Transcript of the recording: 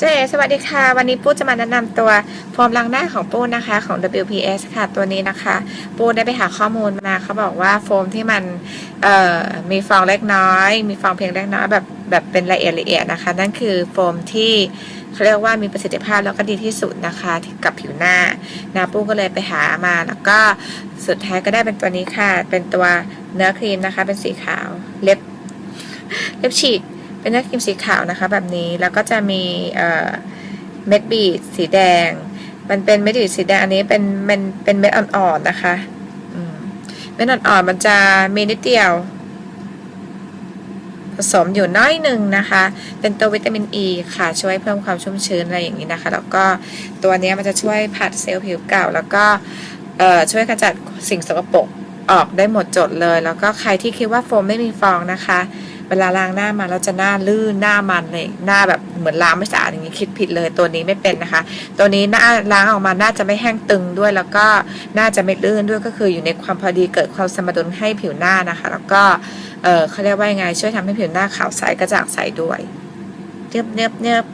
เจ๊สวัสดีค่ะ วันนี้ปู้จะมาแนะนำตัวโฟมล้างหน้าของปู้นะคะของ WPS ค่ะตัวนี้นะคะ ปู้ได้ไปหาข้อมูลมาเขาบอกว่าโฟมที่มันมีฟองเล็กน้อย มีฟองเพียงเล็กน้อยแบบแบบเป็นละเอียดละเอียดนะคะ นั่นคือโฟมที่เขาเรียกว่ามีประสิทธิภาพแล้วก็ดีที่สุดนะคะกับผิวหน้านะปู้ก็เลยไปหามาแล้วก็สุดท้ายก็ได้เป็นตัวนี้ค่ะ เป็นตัวเนื้อครีมนะคะ เป็นสีขาวเล็บเล็บฉีด เป็นเนื้อครีมสีขาวนะคะแบบนี้แล้วก็จะมีเม็ดบีดสีแดง มันเป็นเม็ดบีดสีแดงอันนี้เป็นเป็นเป็นเม็ดอ่อนๆนะคะเม็ดอ่อนๆมันจะมีนิดเดียว ผสมอยู่น้อยหนึ่งนะคะ เป็นตัววิตามินอ e ีค่ะช่วยเพิ่มความชุ่มชื้นอะไรอย่างนี้นะคะ แล้วก็ตัวนี้มันจะช่วยผัดเซลล์ผิวเก่า แล้วก็ช่วยขจัดสิ่งสกปรกออกได้หมดจดเลย แล้วก็ใครที่คิดว่าโฟมไม่มีฟองนะคะ เวลาล้างหน้ามาเราจะหน้าลื่นหน้ามันเลยหน้าแบบเหมือนล้างไม่สะอาดอย่างนี้คิดผิดเลยตัวนี้ไม่เป็นนะคะ ตัวนี้หน้าล้างออกมาน่าจะไม่แห้งตึงด้วย แล้วก็น่าจะไม่ลื่นด้วยก็คืออยู่ในความพอดีเกิดความสมดุลให้ผิวหน้านะคะ แล้วก็เออเขาเรียกว่ายังไงช่วยทำให้ผิวหน้าขาวใสกระจ่างใสด้วยเนียบเนียบเนียบ